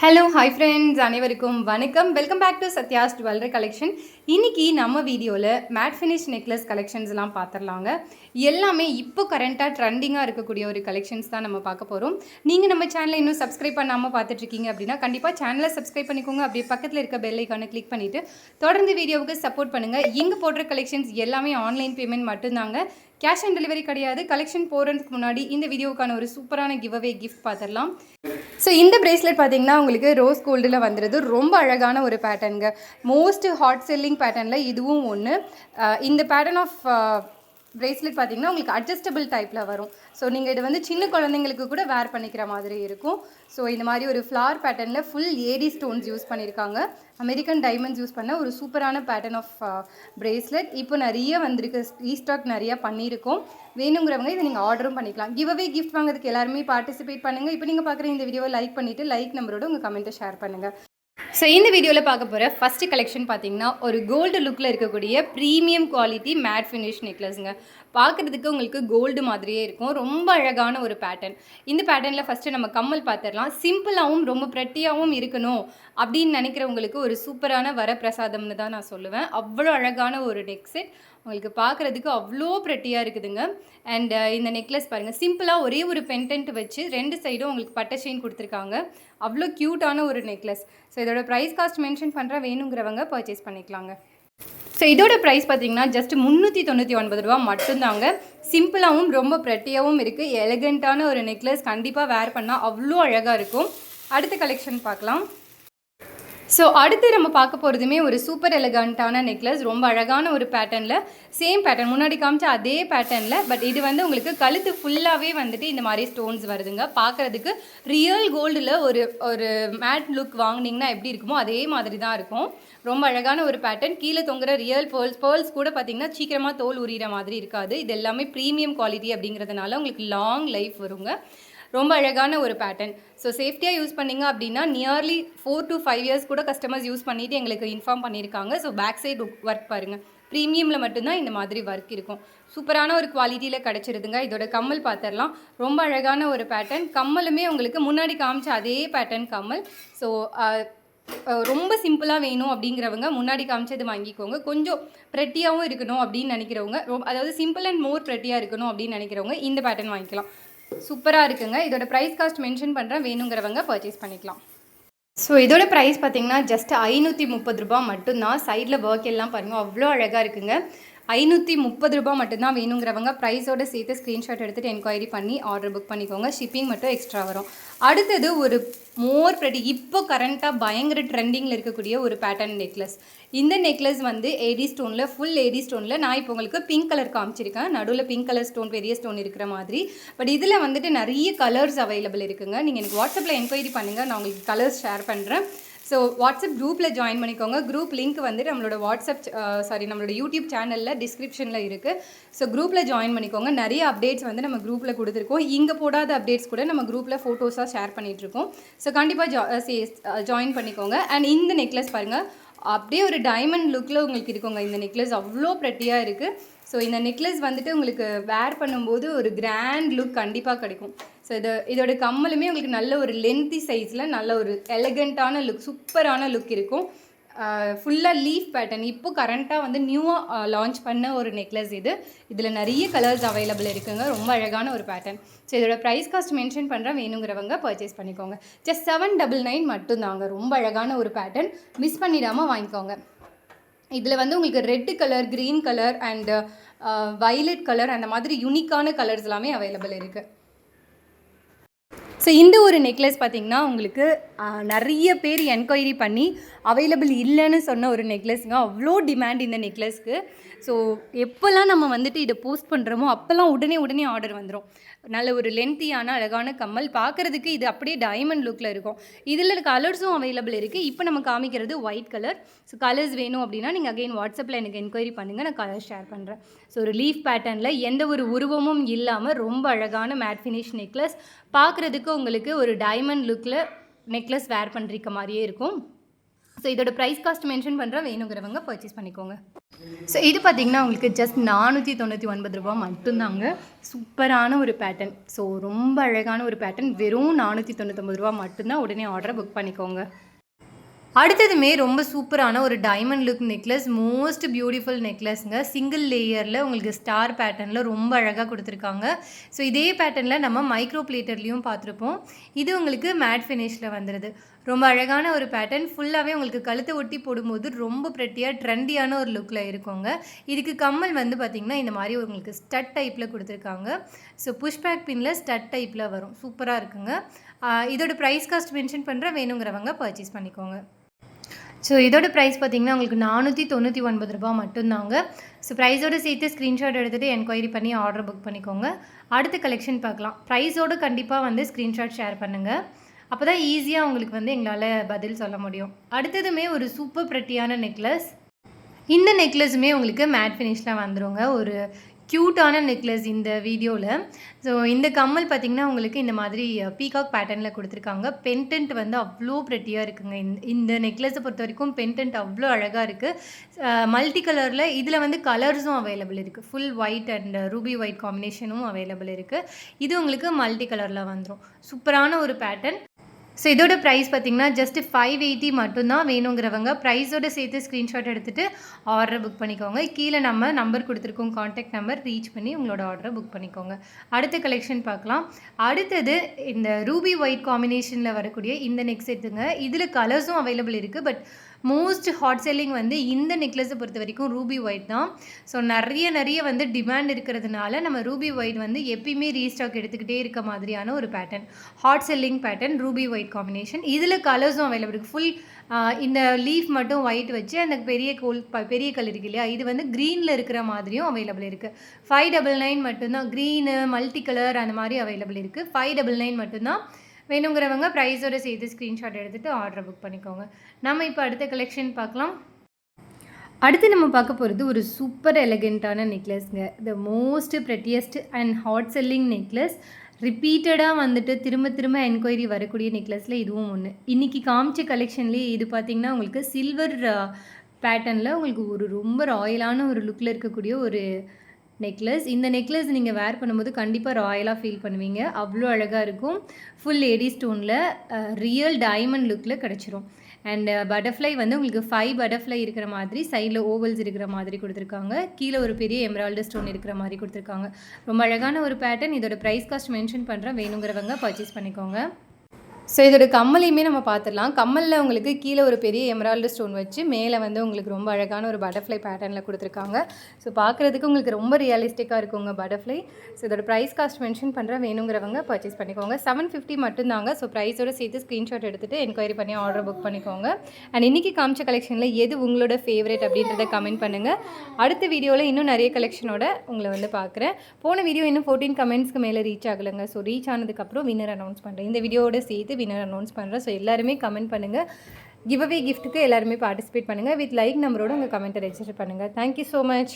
Hello hi friends அனைவருக்கும் வணக்கம். Welcome back to Sathya's jewellery collection இன்றைக்கி நம்ம வீடியோவில் மேட் ஃபினிஷ் நெக்லஸ் கலெக்ஷன்ஸ்லாம் பார்த்துடலாங்க எல்லாமே இப்போ கரண்ட்டாக ட்ரெண்டிங்காக இருக்கக்கூடிய ஒரு கலெக்ஷன்ஸ் தான் நம்ம பார்க்க போகிறோம் நீங்கள் நம்ம சேனலை இன்னும் சப்ஸ்கிரைப் பண்ணாமல் பார்த்துட்ருக்கீங்க அப்படின்னா கண்டிப்பாக சேனலை சப்ஸ்கிரைப் பண்ணிக்கோங்க. அப்படியே பக்கத்தில் இருக்க பெல் ஐக்கானை கிளிக் பண்ணிவிட்டு தொடர்ந்து வீடியோவுக்கு சப்போர்ட் பண்ணுங்கள் இங்கே போடுற கலெக்ஷன்ஸ் எல்லாமே ஆன்லைன் பேமெண்ட் மட்டும்தாங்க. கேஷ் ஆன் டெலிவரி கிடையாது. கலெக்ஷன் போடுறதுக்கு முன்னாடி இந்த வீடியோவுக்கான ஒரு சூப்பரான கிவ் அவே கிஃப்ட் பார்த்துடலாம் ஸோ இந்த ப்ரேஸ்லெட் பார்த்தீங்கன்னா உங்களுக்கு ரோஸ் கோல்டில் வந்துடுது ரொம்ப அழகான ஒரு பேட்டர்னுங்க மோஸ்ட் ஹாட் செல்லிங் பேட்டர்னில் இதுவும் ஒன்று இந்த பேட்டர்ன் ஆஃப் பிரேஸ்லெட் பார்த்தீங்கன்னா உங்களுக்கு அட்ஜஸ்டபிள் டைப்பில் வரும். ஸோ நீங்கள் இது வந்து சின்ன குழந்தைங்களுக்கு கூட வேர் பண்ணிக்கிற மாதிரி இருக்கும். ஸோ இந்த மாதிரி ஒரு ஃப்ளார் பேட்டர்னில் ஃபுல் ஏடி ஸ்டோன்ஸ் யூஸ் பண்ணியிருக்காங்க. அமெரிக்கன் டைமண்ட்ஸ் யூஸ் பண்ண ஒரு சூப்பரான பேட்டர்ன் ஆஃப் பிரேஸ்லெட் இப்போ நிறைய வந்திருக்கு. ரீஸ்டாக் நிறைய பண்ணியிருக்கோம். வேணுங்கிறவங்க இதை நீங்கள் ஆர்டரும் பண்ணிக்கலாம். கிவ் அவே கிஃப்ட் வாங்குறதுக்கு எல்லாருமே பார்ட்டிசிபேட் பண்ணுங்கள் இப்போ நீங்கள் பார்க்குற இந்த வீடியோவை லைக் பண்ணிவிட்டு லைக் நம்பரோட உங்கள் கமெண்ட்டை ஷேர் பண்ணுங்கள் ஸோ இந்த வீடியோவில் பார்க்க போகிற ஃபஸ்ட்டு கலெக்ஷன் பார்த்தீங்கன்னா ஒரு கோல்டு லுக்கில் இருக்கக்கூடிய ப்ரீமியம் குவாலிட்டி மேட் ஃபினிஷ் நெக்லஸ்ங்க பார்க்குறதுக்கு உங்களுக்கு கோல்டு மாதிரியே இருக்கும். ரொம்ப அழகான ஒரு பேட்டர்ன் இந்த பேட்டர்னில் ஃபஸ்ட்டு நம்ம கம்மல் பார்த்துடலாம் சிம்பிளாகவும் ரொம்ப ப்ரெட்டியாகவும் இருக்கணும் அப்படின்னு நினைக்கிறவங்களுக்கு ஒரு சூப்பரான வரப்பிரசாதம்னு தான் நான் சொல்லுவேன். அவ்வளோ அழகான ஒரு நெக் செட் உங்களுக்கு பார்க்குறதுக்கு அவ்வளோ ப்ரெட்டியாக இருக்குதுங்க. அண்ட் இந்த நெக்லஸ் பாருங்கள் சிம்பிளாக ஒரே ஒரு பென்டென்ட் வச்சு ரெண்டு சைடும் உங்களுக்கு பட்டை செயின் கொடுத்துருக்காங்க. அவ்வளோ க்யூட்டான ஒரு நெக்லஸ். ஸோ இதோட ப்ரைஸ் காஸ்ட் மென்ஷன் பண்ணுற வேணுங்கிறவங்க பர்ச்சேஸ் பண்ணிக்கலாங்க. ஸோ இதோட ப்ரைஸ் பார்த்தீங்கன்னா ஜஸ்ட் முந்நூற்றி தொண்ணூற்றி ஒன்பது ரூபா மட்டும்தாங்க. சிம்பிளாகவும் ரொம்ப ப்ரெட்டியாகவும் இருக்குது எலகண்ட்டான ஒரு நெக்லஸ் கண்டிப்பாக வேர் பண்ணால் அவ்வளோ அழகாக இருக்கும். அடுத்த கலெக்ஷன் பார்க்கலாம். ஸோ அடுத்து நம்ம பார்க்க போகிறதுமே ஒரு சூப்பர் எலகண்ட்டான நெக்லஸ் ரொம்ப அழகான ஒரு பேட்டர்னில் சேம் பேட்டர்ன் முன்னாடி காமிச்ச அதே பேட்டர்னில் பட் இது வந்து உங்களுக்கு கழுத்து ஃபுல்லாகவே வந்துட்டு இந்த மாதிரி ஸ்டோன்ஸ் வருதுங்க. பார்க்குறதுக்கு ரியல் கோல்டில் ஒரு ஒரு மேட் லுக் வாங்கினீங்கன்னா எப்படி இருக்குமோ அதே மாதிரி தான் இருக்கும். ரொம்ப அழகான ஒரு பேட்டர்ன் கீழே தொங்குற ரியல் பேர்ல்ஸ் பேர்ல்ஸ் கூட பார்த்தீங்கன்னா சீக்கிரமாக தோல் உரிகிற மாதிரி இருக்காது. இது எல்லாமே ப்ரீமியம் குவாலிட்டி அப்படிங்கிறதுனால உங்களுக்கு லாங் லைஃப் வருங்க. ரொம்ப அழகான ஒரு பேட்டர்ன் ஸோ சேஃப்டியாக யூஸ் பண்ணிங்க அப்படின்னா nearly four to five years கூட கஸ்டமர்ஸ் யூஸ் பண்ணிவிட்டு எங்களுக்கு இன்ஃபார்ம் பண்ணியிருக்காங்க ஸோ பேக் சைடு ஒர்க் பாருங்கள் ப்ரீமியமில் மட்டும்தான் இந்த மாதிரி ஒர்க் இருக்கும். சூப்பரான ஒரு குவாலிட்டியில் கிடச்சிருதுங்க. இதோட கம்மல் பார்த்துடலாம் ரொம்ப அழகான ஒரு பேட்டர்ன் கம்மலுமே உங்களுக்கு முன்னாடி காமிச்ச அதே பேட்டர்ன் கம்மல். ஸோ ரொம்ப சிம்பிளாக வேணும் அப்படிங்கிறவங்க முன்னாடி காமிச்சது வாங்கிக்கோங்க. கொஞ்சம் ப்ரெட்டியாகவும் இருக்கணும் அப்படின்னு நினைக்கிறவங்க ரொம்ப அதாவது சிம்பிள் அண்ட் மோர் ப்ரெட்டியாக இருக்கணும் அப்படின்னு நினைக்கிறவங்க இந்த பேட்டர்ன் வாங்கிக்கலாம். சூப்பராக இருக்குங்க. இதோட ப்ரைஸ் காஸ்ட் மென்ஷன் பண்ணுறேன் வேணுங்கிறவங்க பர்ச்சேஸ் பண்ணிக்கலாம். ஸோ இதோட ப்ரைஸ் பார்த்தீங்கன்னா ஜஸ்ட் ஐநூற்றி முப்பது ரூபா மட்டும்தான். சைடில் ஒர்க் எல்லாம் பாருங்கள் அவ்வளோ அழகாக இருக்குங்க. ஐநூற்றி முப்பது ரூபா மட்டும்தான் வேணுங்கிறவங்க ப்ரைஸோட சேர்த்து ஸ்க்ரீன்ஷாட் எடுத்துகிட்டு என்கொயரி பண்ணி ஆர்டர் புக் பண்ணிக்கோங்க. ஷிப்பிங் மட்டும் எக்ஸ்ட்ரா வரும். அடுத்தது ஒரு மோர் ப்ரெடி இப்போ கரண்ட்டாக பயங்கர ட்ரெண்டிங்கில் இருக்கக்கூடிய ஒரு பேட்டர்ன் நெக்லஸ் இந்த நெக்லஸ் வந்து ஏடி ஸ்டோனில் ஃபுல் ஏடி ஸ்டோனில் நான் இப்போ உங்களுக்கு பிங்க் கலர் காமிச்சிருக்கேன். நடுவில் பிங்க் கலர் ஸ்டோன் பெரிய ஸ்டோன் இருக்கிற மாதிரி. பட் இதில் வந்துட்டு நிறைய கலர்ஸ் அவைலபிள் இருக்குங்க. நீங்கள் எனக்கு வாட்ஸ்அப்பில் என்கொயரி பண்ணுங்கள் நான் உங்களுக்கு கலர்ஸ் ஷேர் பண்ணுறேன் ஸோ வாட்ஸ்அப் குரூப்பில் ஜாயின் பண்ணிக்கோங்க. குரூப் லிங்க் வந்து நம்மளோட வாட்ஸ்அப் சாரி uh, நம்மளோட யூடியூப் சேனலில் டிஸ்கிரிப்ஷனில் இருக்குது ஸோ குரூப்பில் ஜாயின் பண்ணிக்கோங்க. நிறைய அப்டேட்ஸ் வந்து நம்ம குரூப்பில் கொடுத்துருக்கோம். இங்கே போடாத அப்டேட்ஸ் கூட நம்ம குரூப்பில் ஃபோட்டோஸாக ஷேர் பண்ணிகிட்ருக்கோம் ஸோ கண்டிப்பாக ஜா ஜாயின் uh, uh, பண்ணிக்கோங்க. அண்ட் இந்த நெக்லஸ் பாருங்கள் அப்படியே ஒரு டைமண்ட் லுக்கில் உங்களுக்கு இருக்குங்க. இந்த நெக்லஸ் அவ்வளோ ப்ரெட்டியாக இருக்குது ஸோ இந்த நெக்லஸ் வந்துட்டு உங்களுக்கு வேர் பண்ணும்போது ஒரு கிராண்ட் லுக் கண்டிப்பாக கிடைக்கும். ஸோ இது இதோட கம்மலுமே உங்களுக்கு நல்ல ஒரு லென்த்தி சைஸில் நல்ல ஒரு எலகண்ட்டான லுக் சூப்பரான லுக் இருக்கும். ஃபுல்லாக லீஃப் பேட்டர்ன் இப்போ கரண்ட்டாக வந்து நியூவாக லான்ச் பண்ண ஒரு நெக்லஸ் இது. இதில் நிறைய கலர்ஸ் அவைலபிள் இருக்குங்க. ரொம்ப அழகான ஒரு பேட்டர்ன் ஸோ இதோட ப்ரைஸ் காஸ்ட் மென்ஷன் பண்ணுற வேணுங்கிறவங்க பர்ச்சேஸ் பண்ணிக்கோங்க. ஜஸ்ட் செவன் டபுள் நைன் மட்டும்தாங்க. ரொம்ப அழகான ஒரு பேட்டர்ன் மிஸ் பண்ணிடாமல் வாங்கிக்கோங்க. இதில் வந்து உங்களுக்கு red colour green colour and violet colour அந்த மாதிரி யூனிக்கான கலர்ஸ் எல்லாமே அவைலபிள் இருக்குது ஸோ இந்த ஒரு நெக்லஸ் பார்த்திங்கன்னா உங்களுக்கு நிறைய பேர் என்கொயரி பண்ணி அவைலபிள் இல்லைன்னு சொன்ன ஒரு நெக்லஸ்ங்க அவ்வளோ டிமாண்ட் இந்த நெக்லஸ்க்கு ஸோ எப்போல்லாம் நம்ம வந்துட்டு இதை போஸ்ட் பண்ணுறோமோ அப்போல்லாம் உடனே உடனே ஆர்டர் வந்துடும் நல்ல ஒரு லென்த்தியான அழகான கம்மல். பார்க்குறதுக்கு இது அப்படியே டைமண்ட் லுக்கில் இருக்கும். இதில் கலர்ஸும் அவைலபிள் இருக்குது இப்போ நம்ம காமிக்கிறது ஒயிட் கலர் ஸோ கலர்ஸ் வேணும் அப்படின்னா நீங்கள் அகைன் வாட்ஸ்அப்பில் எனக்கு என்கொயரி பண்ணுங்கள் நான் கலர் ஷேர் பண்ணுறேன் ஸோ ஒரு லீஃப் பேட்டர்னில் எந்த ஒரு உருவமும் இல்லாமல் ரொம்ப அழகான மேட் ஃபினிஷ் நெக்லஸ் பார்க்குறதுக்கு உங்களுக்கு ஒரு டைமண்ட் லுக்கில் நெக்லஸ் வேர் பண்ணுறக்க மாதிரியே இருக்கும். ஸோ இதோட ப்ரைஸ் காஸ்ட் மென்ஷன் பண்ணுறேன் வேணுங்கிறவங்க பர்ச்சேஸ் பண்ணிக்கோங்க. ஸோ இது பார்த்தீங்கன்னா உங்களுக்கு ஜஸ்ட் நானூற்றி தொண்ணூற்றி ஒன்பது ரூபா மட்டும்தாங்க. சூப்பரான ஒரு பேட்டர்ன் ஸோ ரொம்ப அழகான ஒரு பேட்டர்ன் வெறும் நானூற்றி தொண்ணூத்தொம்பது ரூபா மட்டும்தான் உடனே ஆர்டரை புக் பண்ணிக்கோங்க. அடுத்ததுமே ரொம்ப சூப்பரான ஒரு diamond look necklace most beautiful நெக்லஸ்ங்க single லேயரில் உங்களுக்கு ஸ்டார் பேட்டர்னில் ரொம்ப அழகாக கொடுத்துருக்காங்க. ஸோ இதே பேட்டர்னில் நம்ம மைக்ரோ பிளேட்டர்லேயும் பார்த்துருப்போம். இது உங்களுக்கு மேட் ஃபினிஷில் வந்துடுது ரொம்ப அழகான ஒரு பேட்டர்ன் ஃபுல்லாகவே உங்களுக்கு கழுத்தை ஒட்டி போடும்போது ரொம்ப ப்ரெட்டியாக ட்ரெண்டியான ஒரு லுக்கில் இருக்குங்க. இதுக்கு கம்மல் வந்து பார்த்திங்கன்னா இந்த மாதிரி உங்களுக்கு ஸ்டட் டைப்பில் கொடுத்துருக்காங்க. ஸோ புஷ்பேக் பின்னில் ஸ்டட் டைப்பில் வரும். சூப்பராக இருக்குங்க. இதோட ப்ரைஸ் காஸ்ட் மென்ஷன் பண்ணுற வேணுங்கிறவங்க பர்ச்சேஸ் பண்ணிக்கோங்க. ஸோ இதோட ப்ரைஸ் பார்த்தீங்கன்னா உங்களுக்கு நானூற்றி தொண்ணூற்றி ஒன்பது ரூபா மட்டும்தாங்க. ஸோ ப்ரைஸோடு சேர்த்து ஸ்க்ரீன்ஷாட் எடுத்துகிட்டு என்கொயரி பண்ணி ஆர்டர் புக் பண்ணிக்கோங்க. அடுத்த கலெக்ஷன் பார்க்கலாம். ப்ரைஸோடு கண்டிப்பாக வந்து ஸ்க்ரீன்ஷாட் ஷேர் பண்ணுங்கள் அப்போ தான் ஈஸியாக உங்களுக்கு வந்து எங்களால் பதில் சொல்ல முடியும். அடுத்ததுமே ஒரு சூப்பர் ப்ரெட்டியான நெக்லஸ் இந்த நெக்லஸுமே உங்களுக்கு மேட் ஃபினிஷில் வந்துருங்க. ஒரு க்யூட்டான நெக்லஸ் இந்த வீடியோவில் ஸோ இந்த கம்மல் பார்த்திங்கன்னா உங்களுக்கு இந்த மாதிரி பீகாக் பேட்டர்னில் கொடுத்துருக்காங்க. பென்டென்ட் வந்து அவ்வளோ ப்ரெட்டியாக இருக்குங்க. இந்த இந்த நெக்லஸை பொறுத்த வரைக்கும் பென்டென்ட் அவ்வளோ அழகாக இருக்குது மல்டி கலரில் இதில் வந்து கலர்ஸும் அவைலபிள் இருக்குது full white and ruby white காம்பினேஷனும் available இருக்குது இது உங்களுக்கு மல்டி கலரில் வந்துடும் சூப்பரான ஒரு பேட்டர்ன் ஸோ இதோட ப்ரைஸ் பார்த்தீங்கன்னா ஜஸ்ட் ஃபைவ் எயிட்டி மட்டும்தான் வேணுங்கிறவங்க ப்ரைஸோட சேர்த்து ஸ்க்ரீன்ஷாட் எடுத்துகிட்டு ஆர்டர் புக் பண்ணிக்கோங்க. கீழே நம்ம நம்பர் கொடுத்துருக்கோம் காண்டாக்ட் நம்பர் ரீச் பண்ணி உங்களோட ஆர்டரை புக் பண்ணிக்கோங்க. அடுத்த கலெக்ஷன் பார்க்கலாம். அடுத்தது இந்த ரூபி ஒயிட் காம்பினேஷனில் வரக்கூடிய இந்த நெக் செட்டுங்க இதில் கலர்ஸும் அவைலபிள் இருக்குது பட் மோஸ்ட் ஹாட் செல்லிங் வந்து இந்த நெக்லஸை பொறுத்த வரைக்கும் ரூபி ஒயிட் தான். ஸோ நிறைய நிறைய வந்து டிமாண்ட் இருக்கிறதுனால நம்ம ரூபி ஒயிட் வந்து எப்பயுமே ரீஸ்டாக் எடுத்துக்கிட்டே இருக்க மாதிரியான ஒரு pattern hot selling pattern ruby white combination இதில் கலர்ஸும் அவைலபிள் இருக்குது ஃபுல் இந்த லீஃப் மட்டும் ஒயிட் வச்சு அந்த பெரிய கோல் ப- பெரிய கலர் இருக்கு இல்லையா? இது வந்து க்ரீனில் இருக்கிற மாதிரியும் அவைலபிள் இருக்குது ஃபைவ் டபுள் நைன் மட்டும்தான். க்ரீனு மல்டி கலர் அந்த மாதிரி அவைலபிள் இருக்குது ஃபைவ் டபுள் நைன் மட்டும்தான். வேணுங்கிறவங்க ப்ரைஸோட சேர்த்து ஸ்க்ரீன்ஷாட் எடுத்துகிட்டு ஆர்டர் புக் பண்ணிக்கோங்க. நம்ம இப்போ அடுத்த கலெக்ஷன் பார்க்கலாம். அடுத்து நம்ம பார்க்க போகிறது ஒரு சூப்பர் எலகெண்ட்டான நெக்லஸ்ங்க the most prettiest and hot selling necklace ரிப்பீட்டடாக வந்துட்டு திரும்ப திரும்ப என்கொயரி வரக்கூடிய நெக்லஸில் இதுவும் ஒன்று இன்றைக்கி காமிச்ச கலெக்ஷன்லேயே இது பார்த்திங்கன்னா உங்களுக்கு சில்வர் uh, பேட்டர்னில் உங்களுக்கு ஒரு ரொம்ப ராயலான ஒரு லுக்கில் இருக்கக்கூடிய ஒரு நெக்லஸ். இந்த நெக்லஸ் நீங்கள் வேர் பண்ணும்போது கண்டிப்பாக ராயலாக ஃபீல் பண்ணுவீங்க. அவ்வளோ அழகாக இருக்கும். ஃபுல் லேடி ஸ்டோனில் ரியல் டைமண்ட் லுக்கில் கிடச்சிரும். அண்ட் பட்டர்ஃப்ளை வந்து உங்களுக்கு ஃபைவ் பட்டர்ஃப்ளை இருக்கிற மாதிரி சைடில் ஓவல்ஸ் இருக்கிற மாதிரி கொடுத்துருக்காங்க. கீழே ஒரு பெரிய எமரால்டு ஸ்டோன் இருக்கிற மாதிரி கொடுத்துருக்காங்க. ரொம்ப அழகான ஒரு பேட்டர்ன் இதோட ப்ரைஸ் காஸ்ட் மென்ஷன் பண்ணுறேன் வேணுங்கிறவங்க பர்ச்சேஸ் பண்ணிக்கோங்க. ஸோ இதோட கம்மலையுமே நம்ம பார்த்துடலாம். கம்மலில் உங்களுக்கு கீழே ஒரு பெரிய எமரால்டு ஸ்டோன் வச்சு மேலே வந்து உங்களுக்கு ரொம்ப அழகான ஒரு பட்டர்ஃப்ளை பேட்டர்னில் கொடுத்துருக்காங்க. ஸோ பார்க்குறதுக்கு உங்களுக்கு ரொம்ப ரியலிஸ்டிக்காக இருக்குங்க பட்டர்ஃப்ளை ஸோ இதோட ப்ரைஸ் காஸ்ட் மென்ஷன் பண்ணுற வேணுங்கிறவங்க பர்ச்சேஸ் பண்ணிக்கோங்க. செவன் ஃபிஃப்டி மட்டும்தாங்க. ஸோ ப்ரைஸோட சேர்த்து ஸ்க்ரீன்ஷாட் எடுத்துகிட்டு என்கொயரி பண்ணி ஆர்டர் புக் பண்ணிக்கோங்க. அண்ட் இன்றைக்கி காமிச்ச கலெக்ஷனில் எது உங்களோட ஃபேவரேட் அப்படின்றத கமெண்ட் பண்ணுங்கள் அடுத்த வீடியோவில் இன்னும் நிறைய கலெக்ஷனோட உங்களை வந்து பார்க்குறேன். போன வீடியோ இன்னும் ஃபோர்டீன் கமெண்ட்ஸ்க்கு மேலே ரீச் ஆகலைங்க. ஸோ ரீச் ஆனதுக்கப்புறம் வின்னர் அனௌன்ஸ் பண்ணுறேன் இந்த வீடியோவோட சேர்த்து வின்னர் அனௌன்ஸ் பண்ணுறேன் ஸோ எல்லாருமே கமெண்ட் பண்ணுங்கள் கிவ் அவே கிஃப்ட்டுக்கு எல்லாருமே பார்ட்டிசிபேட் பண்ணுங்கள் வித் லைக் நம்பரோட உங்கள் கமெண்ட்டை ரெஜிஸ்டர் பண்ணுங்கள் தேங்க்யூ ஸோ மச்